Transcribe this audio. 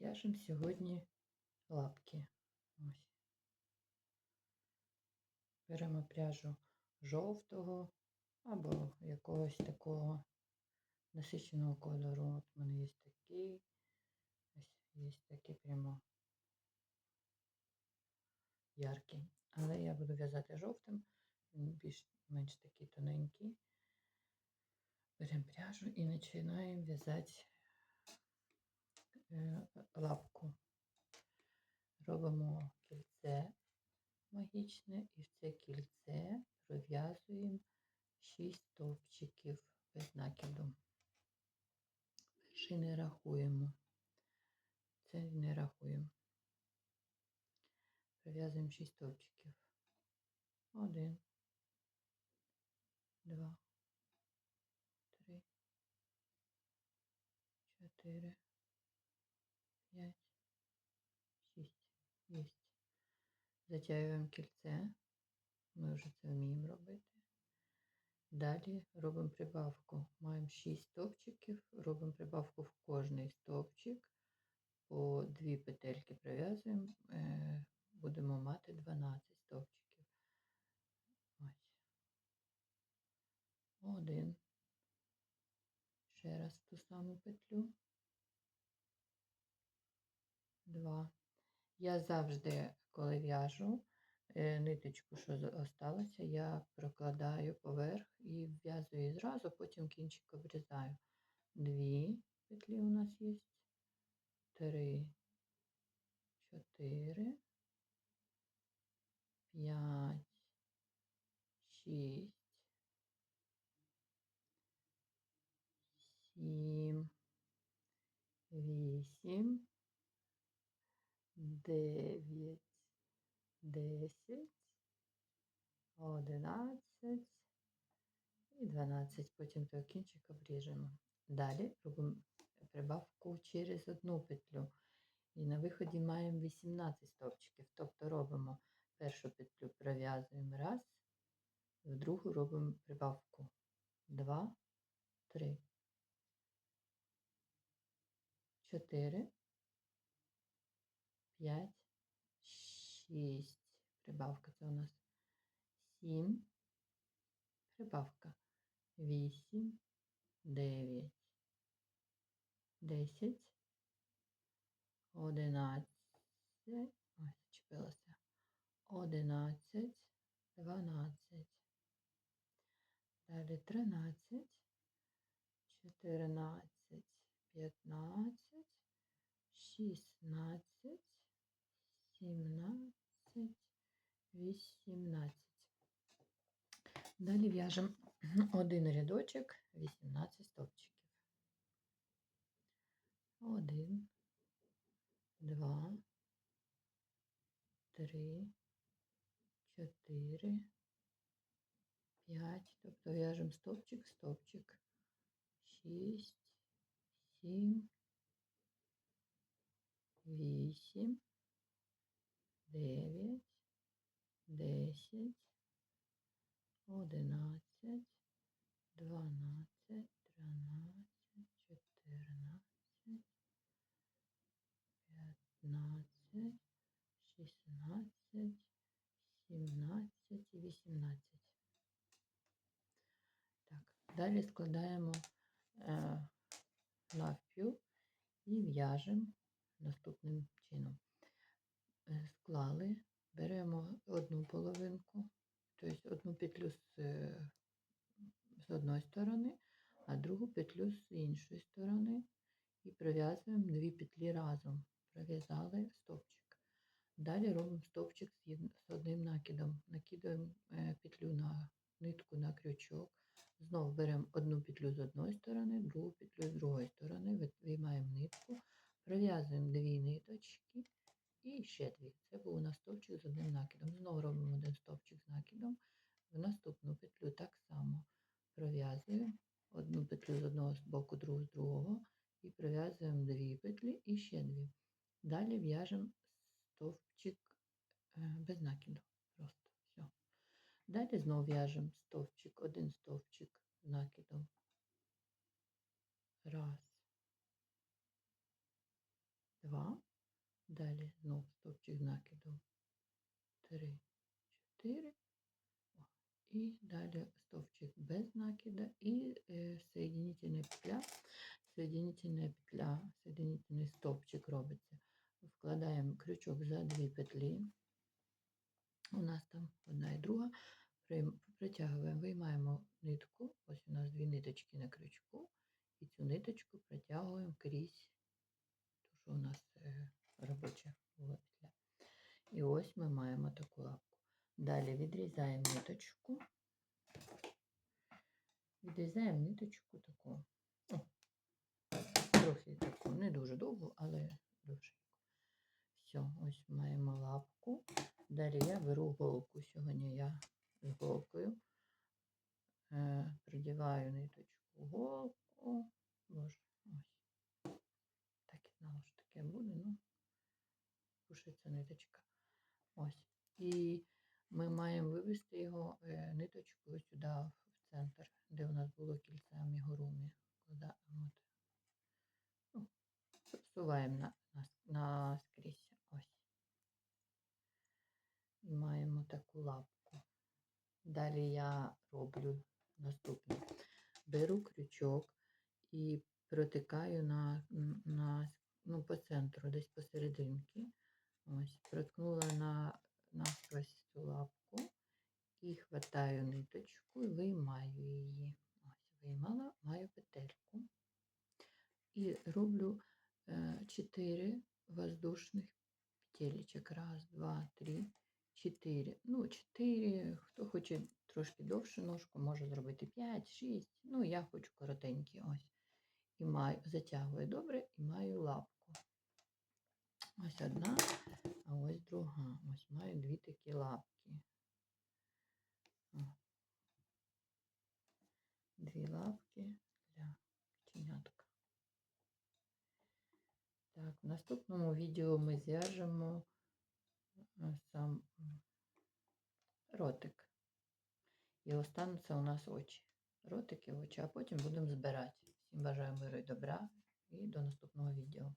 В'яжемо сьогодні лапки. Ось. Беремо пряжу жовтого або якогось такого насиченого кольору. От у мене є такий, ось є такий прямо яркий. Але я буду в'язати жовтим, він більш-менш такий тоненький. Беремо пряжу і починаємо в'язати лапку. Робимо кільце магічне і в це кільце пров'язуємо 6 стовпчиків без накиду. Перший не рахуємо. Це не рахуємо. Пров'язуємо 6 стовпчиків. Один, два, три, чотири, п'ять, шість. Єсть. Затягуємо кільце. Ми вже це вміємо робити. Далі робимо прибавку. Маємо 6 стовпчиків, робимо прибавку в кожний стовпчик. По дві петельки пров'язуємо, е, будемо мати 12 стовпчиків. Ось. Один. Ще раз ту саму петлю. Два. Я завжди, коли в'яжу е, ниточку, що залишилася, я прокладаю поверх і в'язую зразу, потім кінчик обрізаю. Дві петлі у нас є. Три, чотири, п'ять, шість, сім, вісім, дев'ять, десять, одинадцять і дванадцять. Потім той кінчик обріжемо. Далі робимо прибавку через одну петлю. І на виході маємо 18 стовпчиків. Тобто робимо першу петлю, пров'язуємо раз, в другу робимо прибавку. Два, три, чотири, п'ять, шість. Прибавка це у нас сім, прибавка вісім, дев'ять. 10, 11, ой, зачепилося, 11, 12, далі 13, 14, 15, 16, 17, 18. Далі в'яжемо один рядочок, 18 стовпчиків. Один, два, три, чотири, п'ять. Тобто в'яжемо стовпчик, стовпчик, шість, сім, вісім, дев'ять, десять, одинадцять, дванадцять, тринадцять, чотирнадцять. 15, 16, 17 і 18. Так, далі складаємо е, навпіл і в'яжемо наступним чином. Е, склали, беремо одну половинку, тобто одну петлю з, е, з одної сторони, а другу петлю з іншої сторони і пров'язуємо дві петлі разом пров'язали стовпчик. Далі робимо стовпчик з одним накидом. Накидаємо е, петлю на нитку на крючок. Знову беремо одну петлю з одної сторони, другу петлю з другої сторони, виймаємо нитку, пров'язуємо дві ниточки і ще дві. Це був у нас стовпчик з одним накидом. Знову робимо один стовпчик з накидом. В наступну петлю так само пров'язуємо одну петлю з боку, другу з другого, і пров'язуємо дві петлі і ще дві. Далі в'яжемо стовпчик е, без накиду. Просто все. Далі знову в'яжемо стовпчик, один стовпчик накидом. Раз, два. Далі знов стовпчик з накидом 3, 4. І далі стовпчик без накида і е, соединительная петля. Соединительная петля, соединительний стовпчик робиться. Вкладаємо крючок за дві петлі. У нас там одна і друга. Притягуємо, виймаємо нитку. Ось у нас дві ниточки на крючку. І цю ниточку протягуємо крізь ту, що у нас е, робоча була петля. І ось ми маємо таку лапку. Далі відрізаємо ниточку. Відрізаємо ниточку таку. О, трохи таку, не дуже довгу, але довшеньку. Все, ось маємо лапку. Далі я беру голку. Сьогодні я з голкою е, придіваю ниточку голку. Боже, ось. Так і знала, що таке буде, ну, пушиться ниточка. Ось. І ми маємо вивести його е, ниточку сюди центр, де у нас було кільце амігурумі. Ну, всуваємо на, на, наскрізь. Ось. І маємо таку лапку. Далі я роблю наступне. Беру крючок і протикаю на, на, ну, по центру, десь посерединки. Ось, проткнула на, і хватаю ниточку і виймаю її. Ось, виймала, маю петельку. І роблю 4 воздушних петелечок. Раз, два, три, чотири. Ну, 4, хто хоче трошки довшу ножку, може зробити 5, 6. Ну, я хочу коротенькі ось. І маю, затягую добре і маю лапку. Ось одна, а ось друга. Ось маю дві такі лапки. О. Дві лапки для птенятка. Так, в наступному відео ми зв'яжемо е, сам ротик. І остануться у нас очі. Ротики, очі, а потім будемо збирати. Всім бажаю миру і добра і до наступного відео.